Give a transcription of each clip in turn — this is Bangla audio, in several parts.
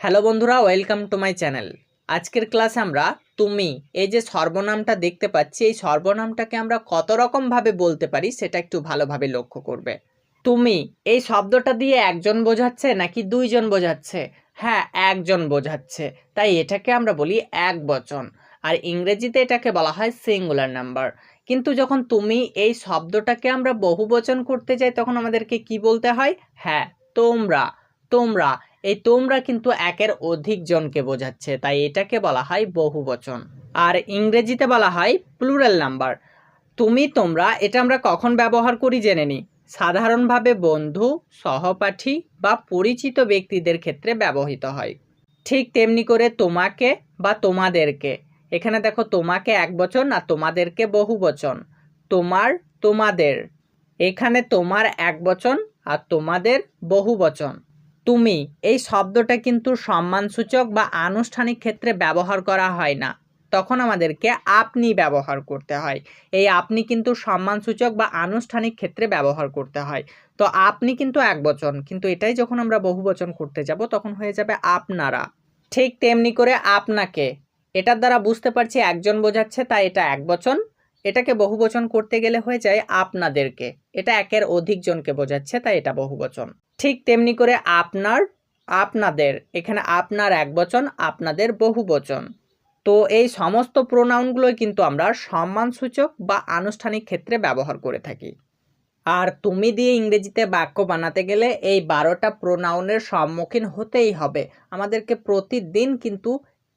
হ্যালো বন্ধুরা, ওয়েলকাম টু মাই চ্যানেল। আজকের ক্লাসে আমরা তুমি, এই যে সর্বনামটা দেখতে পাচ্ছি, এই সর্বনামটাকে আমরা কত রকমভাবে বলতে পারি সেটা একটু ভালোভাবে লক্ষ্য করবে। তুমি, এই শব্দটা দিয়ে একজন বোঝাচ্ছে নাকি দুইজন বোঝাচ্ছে? হ্যাঁ একজন বোঝাচ্ছে। তাই এটাকে আমরা বলি এক বচন। আর ইংরেজিতে এটাকে বলা হয় সিঙ্গুলার নাম্বার। কিন্তু যখন তুমি এই শব্দটাকে আমরা বহু বচন করতে যাই, তখন আমাদেরকে কি বলতে হয়? হ্যাঁ তোমরা তোমরা। এই তোমরা কিন্তু একের অধিক জনকে বোঝাচ্ছে, তাই এটাকে বলা হয় বহু বচন আর ইংরেজিতে বলা হয় প্লুরাল নাম্বার তুমি, তোমরা, এটা আমরা কখন ব্যবহার করি জেনে নিই সাধারণভাবে বন্ধু, সহপাঠী বা পরিচিত ব্যক্তিদের ক্ষেত্রে ব্যবহৃত হয়। ঠিক তেমনি করে তোমাকে বা তোমাদেরকে। এখানে দেখো, তোমাকে এক বচন আর তোমাদেরকে বহু বচন তোমার, তোমাদের। এখানে তোমার এক বচন আর তোমাদের বহু বচন তুমি, এই শব্দটা কিন্তু সম্মানসূচক বা আনুষ্ঠানিক ক্ষেত্রে ব্যবহার করা হয় না। তখন আমাদেরকে আপনি ব্যবহার করতে হয়। এই আপনি কিন্তু সম্মানসূচক বা আনুষ্ঠানিক ক্ষেত্রে ব্যবহার করতে হয়। তো আপনি কিন্তু এক বচন, কিন্তু এটাই যখন আমরা বহু বচন করতে যাব, তখন হয়ে যাবে আপনারা। ঠিক তেমনি করে আপনাকে, এটার দ্বারা বুঝতে পারছি একজন বোঝাচ্ছে, তাই এটা এক বচন। এটাকে বহু বচন করতে গেলে হয়ে যায় আপনাদেরকে। এটা একের অধিক জনকে বোঝাচ্ছে, তাই এটা বহু বচন ঠিক তেমনি করে আপনার, আপনাদের, এখানে আপনার এক বচন, আপনাদের বহু বচন তো এই সমস্ত প্রোনাউনগুলোই কিন্তু আমরা সম্মানসূচক বা আনুষ্ঠানিক ক্ষেত্রে ব্যবহার করে থাকি। আর তুমি দিয়ে ইংরেজিতে বাক্য বানাতে গেলে এই বারোটা প্রোনাউনের সম্মুখীন হতেই হবে। আমাদেরকে প্রতিদিন কিন্তু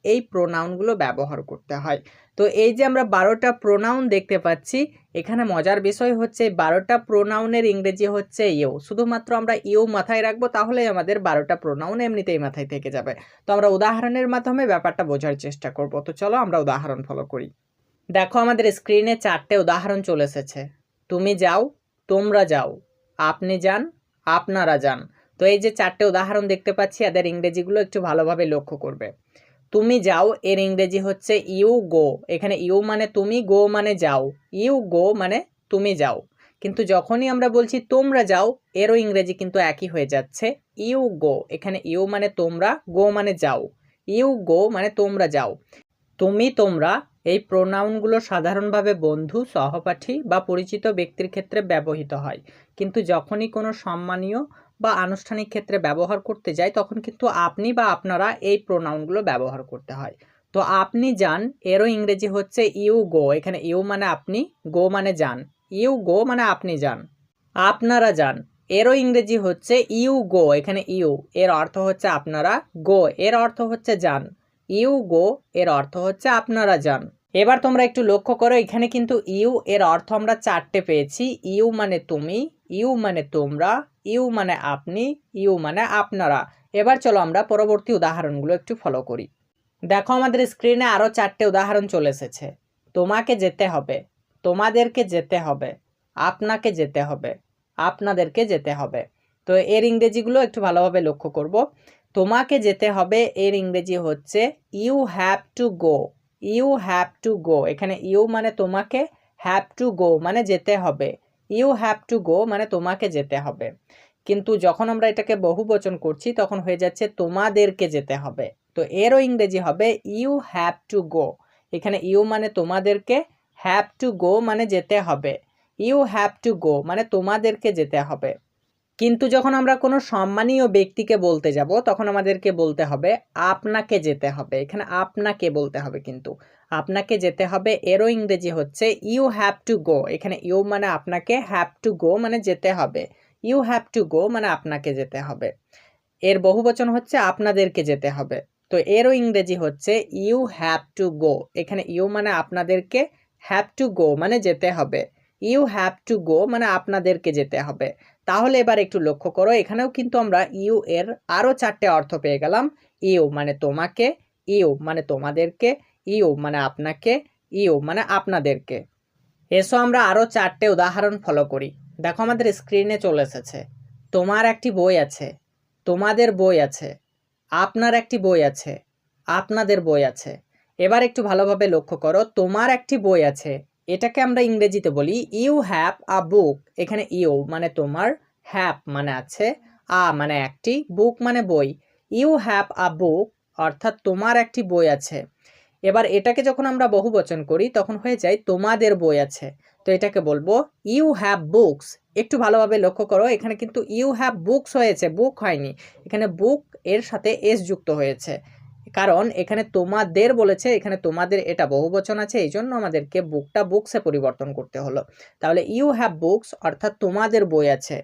এই প্রোনাউনগুলো ব্যবহার করতে হয়। তো এই যে আমরা বারোটা প্রোনাউন দেখতে পাচ্ছি, এখানে মজার বিষয় হচ্ছে বারোটা প্রোনাউনের ইংরেজি হচ্ছে ইউ। শুধুমাত্র আমরা ইউ মাথায় রাখব, তাহলেই আমাদের বারোটা প্রোনাউন এমনিতেই মাথায় থেকে যাবে। তো আমরা উদাহরণের মাধ্যমে ব্যাপারটা বোঝার চেষ্টা করব। তো চলো আমরা উদাহরণ ফলো করি। দেখো আমাদের স্ক্রিনে চারটে উদাহরণ চলে এসেছে। তুমি যাও, তোমরা যাও, আপনি যান, আপনারা যান। তো এই যে চারটে উদাহরণ দেখতে পাচ্ছি, এদের ইংরেজিগুলো একটু ভালোভাবে লক্ষ্য করবে। তুমি যাও, এর ইংরেজি হচ্ছে ইউ গো এখানে ইউ মানে তুমি গো মানে যাও। ইউ গো মানে তুমি যাও। কিন্তু যখনই আমরা বলছি তোমরা যাও, এরও ইংরেজি কিন্তু একই হয়ে যাচ্ছে। ইউ গো এখানে ইউ মানে তোমরা গো মানে যাও। ইউ গো মানে তোমরা যাও। তুমি, তোমরা এই প্রোনাউনগুলো সাধারণভাবে বন্ধু, সহপাঠী বা পরিচিত ব্যক্তির ক্ষেত্রে ব্যবহৃত হয়। কিন্তু যখনই কোনো সম্মানীয় বা আনুষ্ঠানিক ক্ষেত্রে ব্যবহার করতে যায়, তখন কিন্তু আপনি বা আপনারা এই প্রোনাউনগুলো ব্যবহার করতে হয়। তো আপনি যান, এরও ইংরেজি হচ্ছে ইউ গো, এখানে ইউ মানে আপনি, গো মানে যান, ইউ গো মানে আপনি যান, আপনারা যান, এরও ইংরেজি হচ্ছে ইউ গো, এখানে ইউ, এর অর্থ হচ্ছে আপনারা গো, এর অর্থ হচ্ছে যান। ইউ গো এর অর্থ হচ্ছে আপনারা যান। এবার তোমরা একটু লক্ষ্য করো, এখানে কিন্তু ইউ এর অর্থ আমরা চারটে পেয়েছি। ইউ মানে তুমি, ইউ মানে তোমরা, ইউ মানে আপনি, ইউ মানে আপনারা। এবার চলো আমরা পরবর্তী উদাহরণগুলো একটু ফলো করি। দেখো, আমাদের স্ক্রিনে আরও চারটে উদাহরণ চলে এসেছে। তোমাকে যেতে হবে, তোমাদেরকে যেতে হবে, আপনাকে যেতে হবে, আপনাদেরকে যেতে হবে। তো এর ইংরেজিগুলো একটু ভালোভাবে লক্ষ্য করব। তোমাকে যেতে হবে এর ইংরেজি হচ্ছে you have to go you have to go এখানে ইউ মানে তোমাকে হ্যাভ টু গো মানে যেতে হবে। ইউ হ্যাভ টু গো মানে তোমাকে যেতে হবে। কিন্তু যখন আমরা এটাকে বহু বচন করছি, তখন হয়ে যাচ্ছে, তোমাদেরকে যেতে হবে। তো এরও ইংরেজি হবে ইউ হ্যাভ টু গো এখানে ইউ মানে তোমাদেরকে হ্যাভ টু গো মানে যেতে হবে। ইউ হ্যাভ টু গো মানে তোমাদেরকে যেতে হবে। কিন্তু যখন আমরা কোনো সম্মানীয় ব্যক্তিকে বলতে যাব, তখন আমাদেরকে বলতে হবে, আপনাকে যেতে হবে। এখানে আপনাকে বলতে হবে কিন্তু। আপনাকে যেতে হবে এরও ইংরেজি হচ্ছে ইউ হ্যাভ টু গো এখানে ইউ মানে আপনাকে হ্যাভ টু গো মানে যেতে হবে। ইউ হ্যাভ টু গো মানে আপনাকে যেতে হবে। এর বহুবচন হচ্ছে, আপনাদেরকে যেতে হবে। তো এরও ইংরেজি হচ্ছে ইউ হ্যাভ টু গো এখানে ইউ মানে আপনাদেরকে হ্যাভ টু গো মানে যেতে হবে। ইউ হ্যাভ টু গো মানে আপনাদেরকে যেতে হবে। তাহলে এবার একটু লক্ষ্য করো, এখানেও কিন্তু আমরা ইউ এর আরও চারটে অর্থ পেয়ে গেলাম। ইউ মানে তোমাকে, ইউ মানে তোমাদেরকে, ইউ মানে আপনাকে, ইউ মানে আপনাদেরকে। এসো আমরা আরও চারটে উদাহরণ ফলো করি। দেখো আমাদের স্ক্রিনে চলে এসেছে। তোমার একটি বই আছে, তোমাদের বই আছে, আপনার একটি বই আছে, আপনাদের বই আছে। এবার একটু ভালোভাবে লক্ষ্য করো, তোমার একটি বই আছে এটাকে আমরা ইংরেজিতে বলি ইউ হ্যাভ আ বুক এখানে ইউ মানে তোমার হ্যাভ মানে আছে আ মানে একটি বুক মানে বই। ইউ হ্যাভ আ বুক অর্থাৎ তোমার একটি বই আছে। এবার এটাকে যখন আমরা বহু বচন করি, তখন হয়ে যায় তোমাদের বই আছে। তো এটাকে বলব ইউ হ্যাভ বুকস একটু ভালোভাবে লক্ষ্য করো, এখানে কিন্তু ইউ হ্যাভ বুকস হয়েছে বুক হয়নি। এখানে বুক এর সাথে এস যুক্ত হয়েছে। কারণ এখানে তোমাদের বলেছে, এখানে তোমাদের এটা বহু বচন আছে এই জন্য আমাদেরকে বুকটা বুকসে পরিবর্তন করতে হলো। তাহলে ইউ হ্যাভ বুকস অর্থাৎ তোমাদের বই আছে,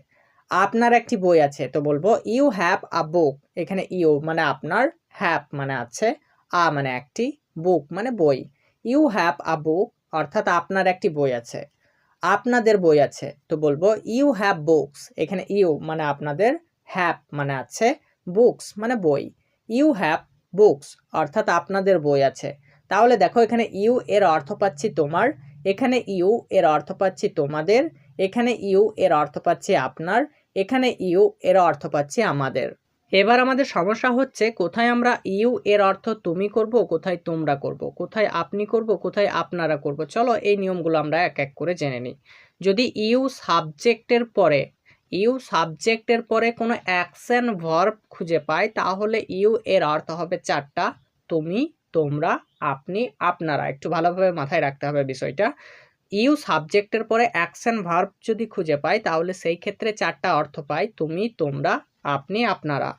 আপনার একটি বই আছে, তো বলব ইউ হ্যাভ আ বুক এখানে ইউ মানে আপনার হ্যাভ মানে আছে আ মানে একটি বুক মানে বই। ইউ হ্যাভ আ বুক অর্থাৎ আপনার একটি বই আছে, আপনাদের বই আছে, তো বলব ইউ হ্যাভ বুকস এখানে ইউ মানে আপনাদের হ্যাভ মানে আছে বুকস মানে বই। ইউ হ্যাভ বুকস অর্থাৎ আপনাদের বই আছে। তাহলে দেখো এখানে ইউ এর অর্থ পাচ্ছি তোমার, এখানে ইউ এর অর্থ পাচ্ছি তোমাদের, এখানে ইউ এর অর্থ পাচ্ছি আপনার, এখানে ইউ এর অর্থ পাচ্ছি আমাদের। এবার আমাদের সমস্যা হচ্ছে, কোথায় আমরা ইউ এর অর্থ তুমি করব, কোথায় তোমরা করব, কোথায় আপনি করব, কোথায় আপনারা করব? চলো এই নিয়মগুলো আমরা এক এক করে জেনে নিই। যদি ইউ সাবজেক্টের পরে ইউ সাবজেক্টের পরে কোনো অ্যাকশন ভার্ব খুঁজে পাই তাহলে ইউ এর অর্থ হবে চারটা। তুমি, তোমরা, আপনি, আপনারা। একটু ভালোভাবে মাথায় রাখতে হবে বিষয়টা। ইউ সাবজেক্টের পরে অ্যাকশন ভার্ব যদি খুঁজে পাই তাহলে সেই ক্ষেত্রে চারটা অর্থ পাই তুমি, তোমরা, আপনি, আপনারা।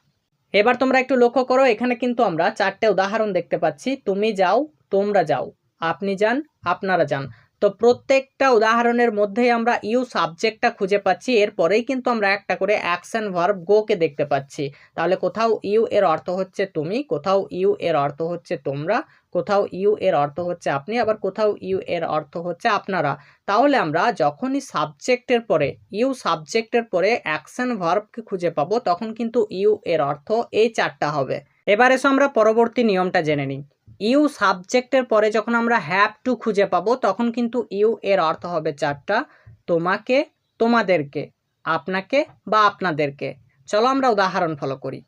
এবার তোমরা একটু লক্ষ্য করো, এখানে কিন্তু আমরা চারটে উদাহরণ দেখতে পাচ্ছি। তুমি যাও, তোমরা যাও। আপনি যান, আপনারা যান। তো প্রত্যেকটা উদাহরণের মধ্যেই আমরা ইউ সাবজেক্টটা খুঁজে পাচ্ছি, এরপরেই কিন্তু আমরা একটা করে অ্যাকশন ভার্ব গোকে দেখতে পাচ্ছি। তাহলে কোথাও ইউ এর অর্থ হচ্ছে তুমি, কোথাও ইউ এর অর্থ হচ্ছে তোমরা, কোথাও ইউ এর অর্থ হচ্ছে আপনি, আবার কোথাও ইউ এর অর্থ হচ্ছে আপনারা। তাহলে আমরা যখনই সাবজেক্টের পরে ইউ সাবজেক্টের পরে অ্যাকশন ভার্বকে খুঁজে পাবো, তখন কিন্তু ইউ এর অর্থ এই চারটা হবে। এবার এসো আমরা পরবর্তী নিয়মটা জেনে নিই। ইউ সাবজেক্টের পরে যখন আমরা হ্যাভ টু খুঁজে পাবো, তখন কিন্তু ইউ এর অর্থ হবে চারটা, তোমাকে, তোমাদেরকে, আপনাকে বা আপনাদেরকে। চলো আমরা উদাহরণ ফলো করি।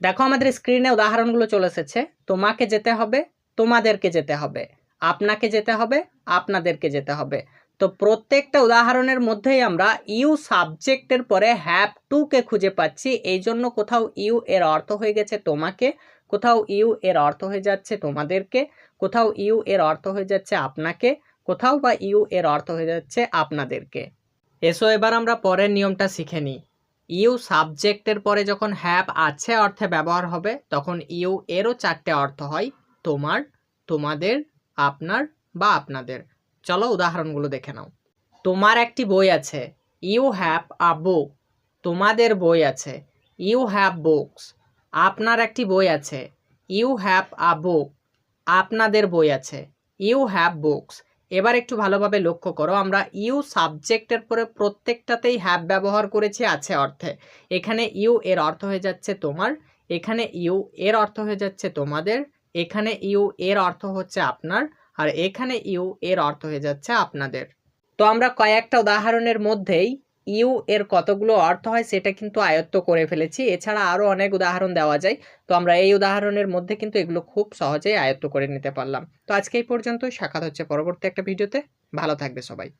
দেখো আমাদের স্ক্রিনে উদাহরণগুলো চলে এসেছে। তোমাকে যেতে হবে, তোমাদেরকে যেতে হবে। আপনাকে যেতে হবে, আপনাদেরকে যেতে হবে। তো প্রত্যেকটা উদাহরণের মধ্যেই আমরা ইউ সাবজেক্টের পরে হ্যাভ টুকে খুঁজে পাচ্ছি। এই জন্য কোথাও ইউ এর অর্থ হয়ে গেছে তোমাকে কোথাও ইউ এর অর্থ হয়ে যাচ্ছে তোমাদেরকে, কোথাও ইউ এর অর্থ হয়ে যাচ্ছে আপনাকে, কোথাও বা ইউ এর অর্থ হয়ে যাচ্ছে আপনাদেরকে। এসো এবার আমরা পরের নিয়মটা শিখে নিই। ইউ সাবজেক্টের পরে যখন হ্যাভ আছে অর্থে ব্যবহার হবে, তখন ইউ এরও চারটে অর্থ হয়, তোমার, তোমাদের, আপনার বা আপনাদের। চলো উদাহরণগুলো দেখে নাও। তোমার একটি বই আছে, ইউ হ্যাভ আ বুক, তোমাদের বই আছে, ইউ হ্যাভ বুকস। আপনার একটি বই আছে। ইউ হ্যাভ আ বুক আপনাদের বই আছে। ইউ হ্যাভ বুকস এবার একটু ভালোভাবে লক্ষ্য করো, আমরা ইউ সাবজেক্টের পরে প্রত্যেকটাতেই হ্যাভ ব্যবহার করেছি আছে অর্থে। এখানে ইউ এর অর্থ হয়ে যাচ্ছে তোমার, এখানে ইউ এর অর্থ হয়ে যাচ্ছে তোমাদের, এখানে ইউ এর অর্থ হচ্ছে আপনার, আর এখানে ইউ এর অর্থ হয়ে যাচ্ছে আপনাদের। তো আমরা কয়েকটা উদাহরণের মধ্যেই ইউ এর কতগুলো অর্থ হয় সেটা কিন্তু আয়ত্ত করে ফেলেছি। এছাড়া আরও অনেক উদাহরণ দেওয়া যায়। তো আমরা এই উদাহরণের মধ্যে কিন্তু এগুলো খুব সহজেই আয়ত্ত করে নিতে পারলাম। তো আজকে এই পর্যন্তই। সাক্ষাৎ হচ্ছে পরবর্তী একটা ভিডিওতে। ভালো থাকবে সবাই।